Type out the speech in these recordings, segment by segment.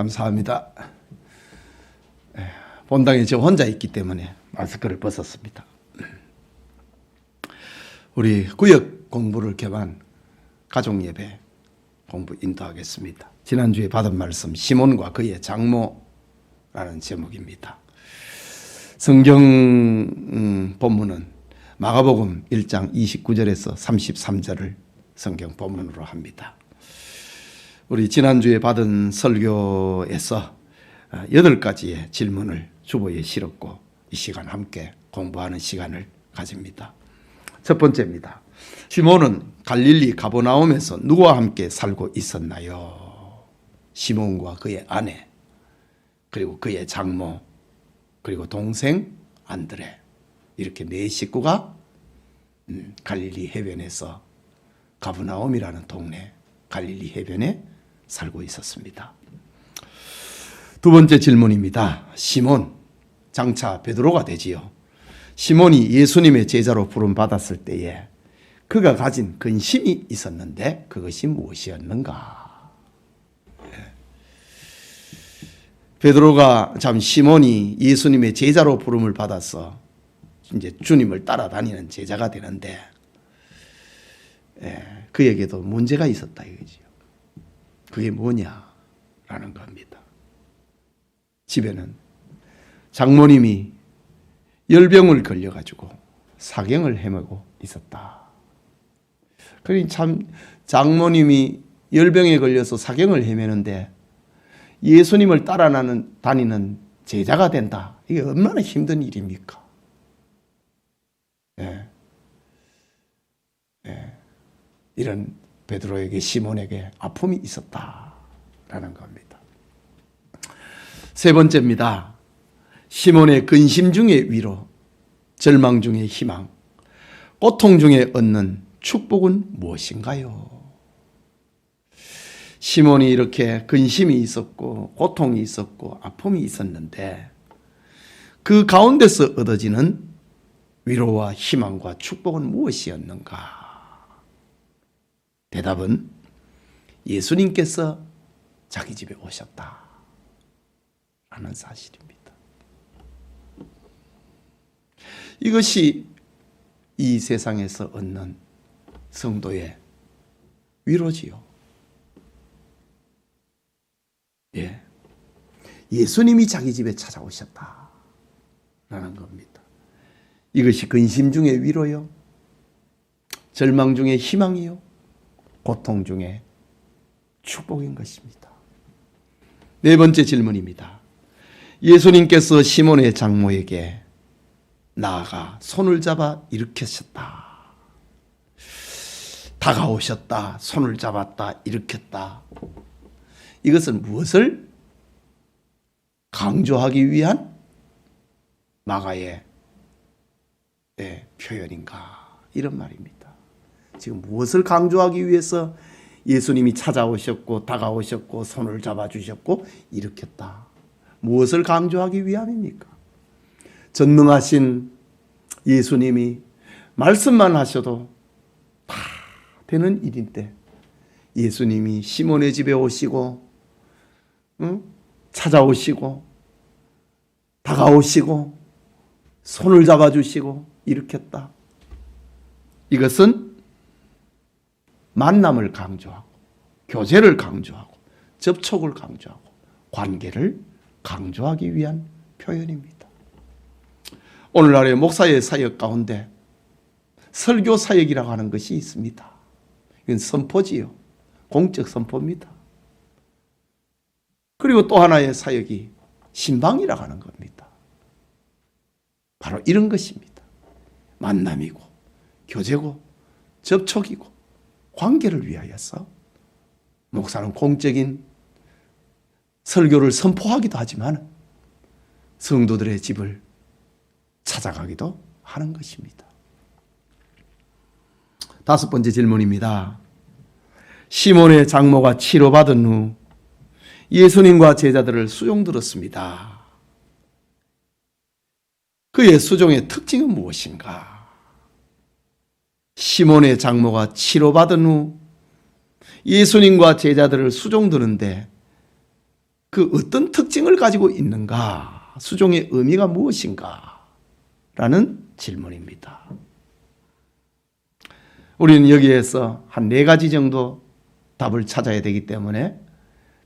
감사합니다. 에, 본당에 저 혼자 있기 때문에 마스크를 벗었습니다. 우리 구역 공부를 겸한 가족 예배 공부 인도하겠습니다. 지난주에 받은 말씀 시몬과 그의 장모라는 제목입니다. 성경 음, 본문은 마가복음 1장 29절에서 33절을 성경 본문으로 합니다. 우리 지난주에 받은 설교에서 어, 여덟 가지의 질문을 주보에 실었고 이 시간 함께 공부하는 시간을 가집니다. 첫 번째입니다. 시몬은 갈릴리 가보나움에서 누구와 함께 살고 있었나요? 시몬과 그의 아내 그리고 그의 장모 그리고 동생 안드레 이렇게 네 식구가 음, 갈릴리 해변에서 가브나움이라는 동네 갈릴리 해변에 살고 있었습니다. 두 번째 질문입니다. 시몬 장차 베드로가 되지요. 시몬이 예수님의 제자로 부름 받았을 때에 그가 가진 근심이 있었는데 그것이 무엇이었는가? 예. 베드로가 참 시몬이 예수님의 제자로 부름을 받아서 이제 주님을 따라다니는 제자가 되는데 예, 그에게도 문제가 있었다 이거지요. 그게 뭐냐라는 겁니다. 집에는 장모님이 열병을 걸려가지고 사경을 헤매고 있었다. 그러니 참 장모님이 열병에 걸려서 사경을 헤매는데 예수님을 따라나는 다니는 제자가 된다. 이게 얼마나 힘든 일입니까? 예. 예. 이런 베드로에게 시몬에게 아픔이 있었다라는 겁니다. 세 번째입니다. 시몬의 근심 중의 위로, 절망 중의 희망, 고통 중에 얻는 축복은 무엇인가요? 시몬이 이렇게 근심이 있었고 고통이 있었고 아픔이 있었는데 그 가운데서 얻어지는 위로와 희망과 축복은 무엇이었는가? 대답은 예수님께서 자기 집에 오셨다. 라는 사실입니다. 이것이 이 세상에서 얻는 성도의 위로지요. 예. 예수님이 자기 집에 찾아오셨다. 라는 겁니다. 이것이 근심 중의 위로요. 절망 중의 희망이요. 고통 중의 축복인 것입니다. 네 번째 질문입니다. 예수님께서 시몬의 장모에게 나아가 손을 잡아 일으켰었다. 다가오셨다. 손을 잡았다. 일으켰다. 이것은 무엇을 강조하기 위한 마가의 예, 표현인가 이런 말입니다. 지금 무엇을 강조하기 위해서 예수님이 찾아오셨고 다가오셨고 손을 잡아주셨고 일으켰다. 무엇을 강조하기 위함입니까? 전능하신 예수님이 말씀만 하셔도 다 되는 일인데 예수님이 시몬의 집에 오시고 응? 찾아오시고 다가오시고 손을 잡아주시고 일으켰다. 이것은 만남을 강조하고 교제를 강조하고 접촉을 강조하고 관계를 강조하기 위한 표현입니다. 오늘날의 목사의 사역 가운데 설교 사역이라고 하는 것이 있습니다. 이건 선포지요. 공적 선포입니다. 그리고 또 하나의 사역이 신방이라고 하는 겁니다. 바로 이런 것입니다. 만남이고, 교제고, 접촉이고, 관계를 위하여서 목사는 공적인 설교를 선포하기도 하지만 성도들의 집을 찾아가기도 하는 것입니다. 다섯 번째 질문입니다. 시몬의 장모가 치료받은 후 예수님과 제자들을 수종 들었습니다. 그의 수종의 특징은 무엇인가? 시몬의 장모가 치료받은 후 예수님과 제자들을 수종 드는데 그 어떤 특징을 가지고 있는가? 수종의 의미가 무엇인가? 라는 질문입니다. 우리는 여기에서 한 네 가지 정도 답을 찾아야 되기 때문에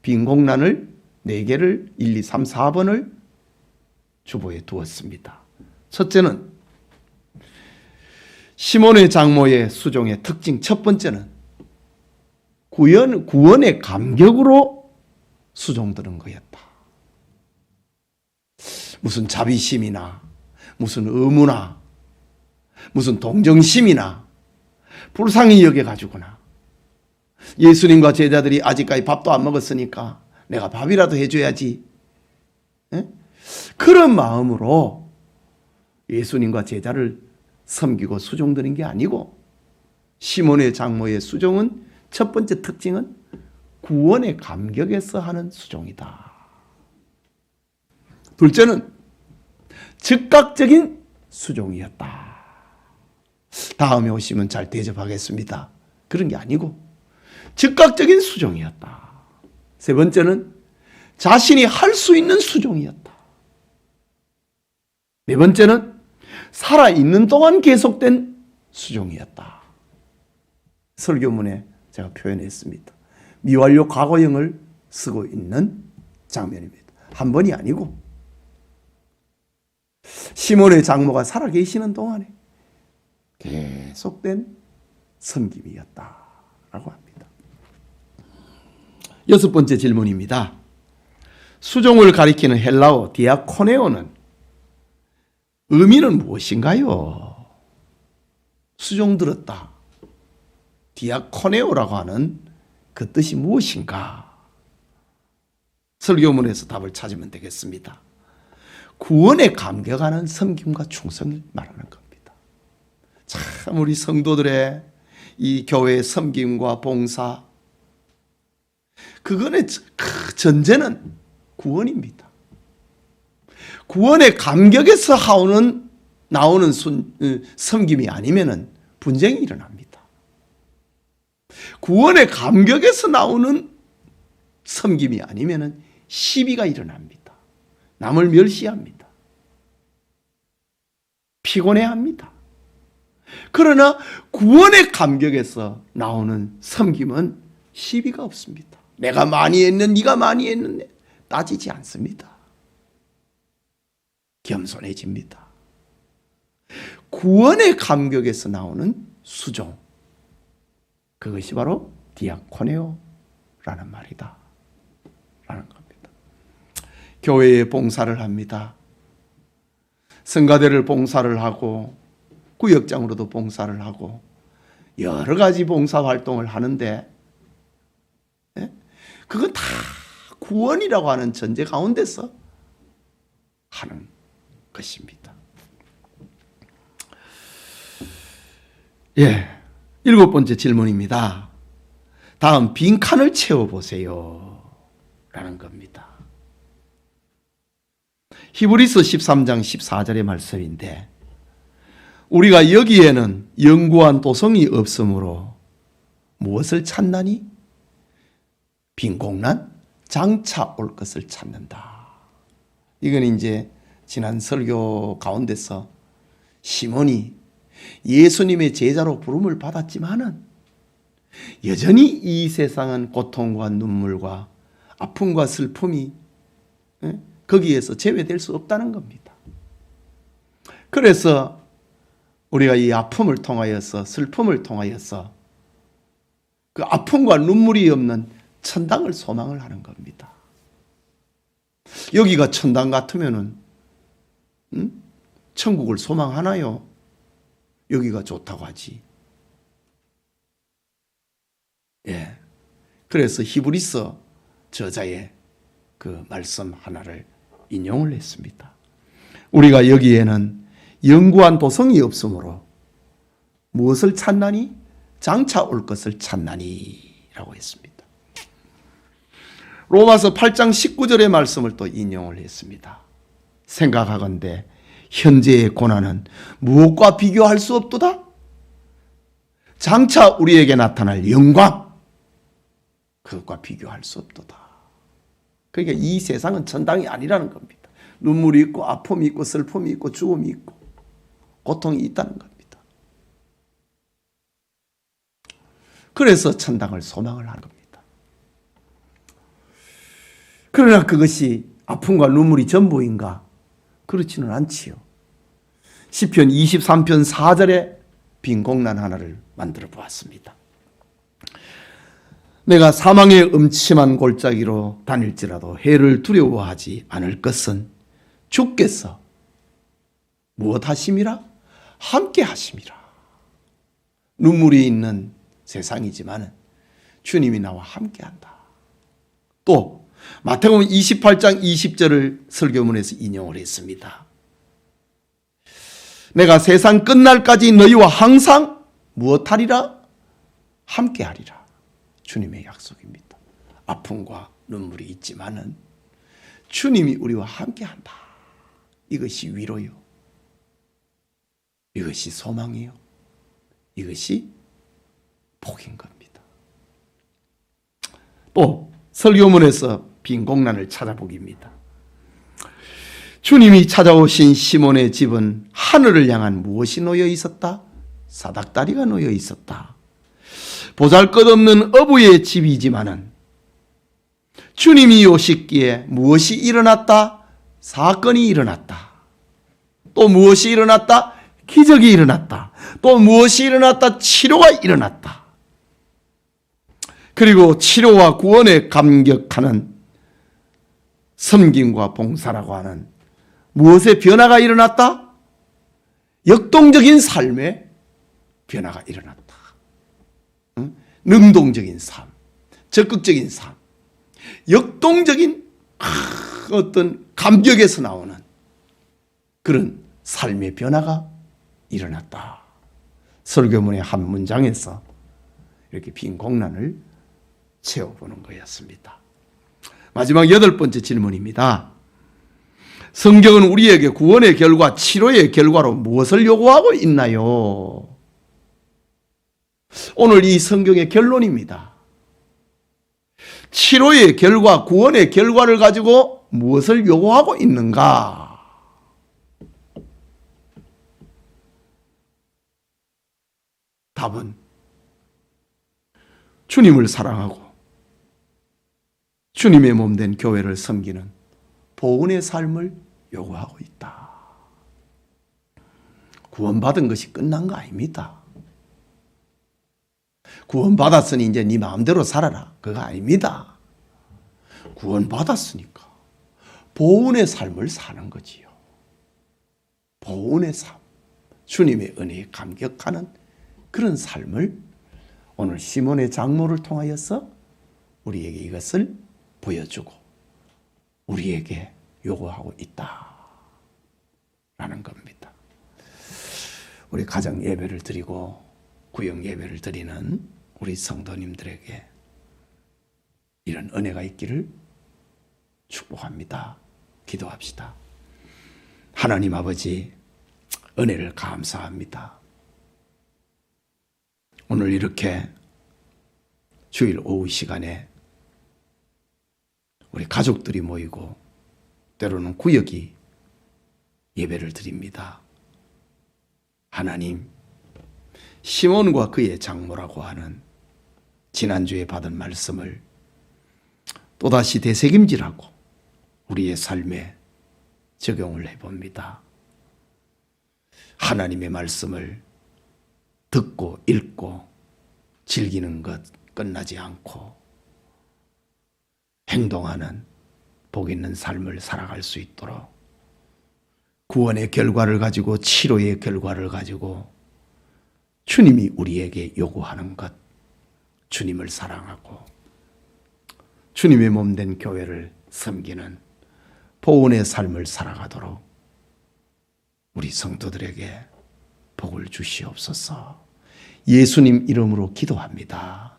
빈 공란을 네 개를 1, 2, 3, 4번을 주보에 두었습니다. 첫째는 시몬의 장모의 수종의 특징 첫 번째는 구원, 구원의 감격으로 수종드는 거였다. 무슨 자비심이나 무슨 의무나 무슨 동정심이나 불쌍히 여겨가지구나. 예수님과 제자들이 아직까지 밥도 안 먹었으니까 내가 밥이라도 해줘야지. 에? 그런 마음으로 예수님과 제자를 섬기고 수종드는 게 아니고 시몬의 장모의 수종은 첫 번째 특징은 구원의 감격에서 하는 수종이다. 둘째는 즉각적인 수종이었다. 다음에 오시면 잘 대접하겠습니다. 그런 게 아니고 즉각적인 수종이었다. 세 번째는 자신이 할 수 있는 수종이었다. 네 번째는 살아있는 동안 계속된 수종이었다. 설교문에 제가 표현했습니다. 미완료 과거형을 쓰고 있는 장면입니다. 한 번이 아니고 시몬의 장모가 살아계시는 동안에 계속된 섬김이었다라고 합니다. 여섯 번째 질문입니다. 수종을 가리키는 헬라어 디아코네오는 의미는 무엇인가요? 수종 들었다. 디아코네오라고 하는 그 뜻이 무엇인가? 설교문에서 답을 찾으면 되겠습니다. 구원에 감격하는 섬김과 충성을 말하는 겁니다. 참 우리 성도들의 이 교회의 섬김과 봉사 그거는 그 전제는 구원입니다. 구원의 감격에서 하오는 나오는 순, 어, 섬김이 아니면은 분쟁이 일어납니다. 구원의 감격에서 나오는 섬김이 아니면은 시비가 일어납니다. 남을 멸시합니다. 피곤해합니다. 그러나 구원의 감격에서 나오는 섬김은 시비가 없습니다. 내가 많이 했는 네가 많이 했는데 따지지 않습니다. 겸손해집니다. 구원의 감격에서 나오는 수종. 그것이 바로 디아코네오라는 말이다. 라는 겁니다. 교회에 봉사를 합니다. 성가대를 봉사를 하고 구역장으로도 봉사를 하고 여러 가지 봉사 활동을 하는데 예? 그건 다 구원이라고 하는 전제 가운데서 하는 것입니다. 예. 일곱 번째 질문입니다. 다음 빈 칸을 채워 보세요. 라는 겁니다. 히브리서 13장 14절의 말씀인데 우리가 여기에는 영구한 도성이 없으므로 무엇을 찾나니? 빈공난 장차 올 것을 찾는다. 이건 이제 지난 설교 가운데서 시몬이 예수님의 제자로 부름을 받았지만은 여전히 이 세상은 고통과 눈물과 아픔과 슬픔이 예? 거기에서 제외될 수 없다는 겁니다. 그래서 우리가 이 아픔을 통하여서 슬픔을 통하여서 그 아픔과 눈물이 없는 천당을 소망을 하는 겁니다. 여기가 천당 같으면은 음? 천국을 소망하나요? 여기가 좋다고 하지. 예. 그래서 히브리서 저자의 그 말씀 하나를 인용을 했습니다. 우리가 여기에는 영구한 도성이 없으므로 무엇을 찾나니? 장차 올 것을 찾나니? 라고 했습니다. 로마서 8장 19절의 말씀을 또 인용을 했습니다. 생각하건대 현재의 고난은 무엇과 비교할 수 없도다? 장차 우리에게 나타날 영광 그것과 비교할 수 없도다. 그러니까 이 세상은 천당이 아니라는 겁니다. 눈물이 있고 아픔이 있고 슬픔이 있고 죽음이 있고 고통이 있다는 겁니다. 그래서 천당을 소망을 하는 겁니다. 그러나 그것이 아픔과 눈물이 전부인가? 그렇지는 않지요. 시편 23편 4절에 빈 공란 하나를 만들어 보았습니다. 내가 사망의 음침한 골짜기로 다닐지라도 해를 두려워하지 않을 것은 주께서 무엇 하심이라? 함께 하심이라. 눈물이 있는 세상이지만 주님이 나와 함께 한다. 또 마태복음 28장 20절을 설교문에서 인용을 했습니다. 내가 세상 끝날까지 너희와 항상 무엇하리라? 함께하리라. 주님의 약속입니다. 아픔과 눈물이 있지만은 주님이 우리와 함께한다. 이것이 위로요. 이것이 소망이요. 이것이 복인 겁니다. 또 설교문에서 빈 공란을 찾아보기입니다. 주님이 찾아오신 시몬의 집은 하늘을 향한 무엇이 놓여 있었다? 사닥다리가 놓여 있었다. 보잘 것 없는 어부의 집이지만은 주님이 오시기에 무엇이 일어났다? 사건이 일어났다. 또 무엇이 일어났다? 기적이 일어났다. 또 무엇이 일어났다? 치료가 일어났다. 그리고 치료와 구원에 감격하는 섬김과 봉사라고 하는 무엇의 변화가 일어났다? 역동적인 삶의 변화가 일어났다. 응? 능동적인 삶, 적극적인 삶, 역동적인 어떤 감격에서 나오는 그런 삶의 변화가 일어났다. 설교문의 한 문장에서 이렇게 빈 공란을 채워보는 거였습니다. 마지막 여덟 번째 질문입니다. 성경은 우리에게 구원의 결과, 치료의 결과로 무엇을 요구하고 있나요? 오늘 이 성경의 결론입니다. 치료의 결과, 구원의 결과를 가지고 무엇을 요구하고 있는가? 답은 주님을 사랑하고 주님의 몸 된 교회를 섬기는 보은의 삶을 요구하고 있다. 구원받은 것이 끝난 거 아닙니다. 구원받았으니 이제 네 마음대로 살아라. 그거 아닙니다. 구원받았으니까 보은의 삶을 사는 거지요. 보은의 삶. 주님의 은혜에 감격하는 그런 삶을 오늘 시몬의 장로를 통하여서 우리에게 이것을 보여주고 우리에게 요구하고 있다. 라는 겁니다. 우리 가정 예배를 드리고 구역 예배를 드리는 우리 성도님들에게 이런 은혜가 있기를 축복합니다. 기도합시다. 하나님 아버지, 은혜를 감사합니다. 오늘 이렇게 주일 오후 시간에 우리 가족들이 모이고 때로는 구역이 예배를 드립니다. 하나님, 시몬과 그의 장모라고 하는 지난주에 받은 말씀을 또다시 되새김질하고 우리의 삶에 적용을 해봅니다. 하나님의 말씀을 듣고 읽고 즐기는 것 끝나지 않고 행동하는 복 있는 삶을 살아갈 수 있도록 구원의 결과를 가지고 치료의 결과를 가지고 주님이 우리에게 요구하는 것, 주님을 사랑하고 주님의 몸 된 교회를 섬기는 보온의 삶을 살아가도록 우리 성도들에게 복을 주시옵소서. 예수님 이름으로 기도합니다.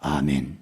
아멘.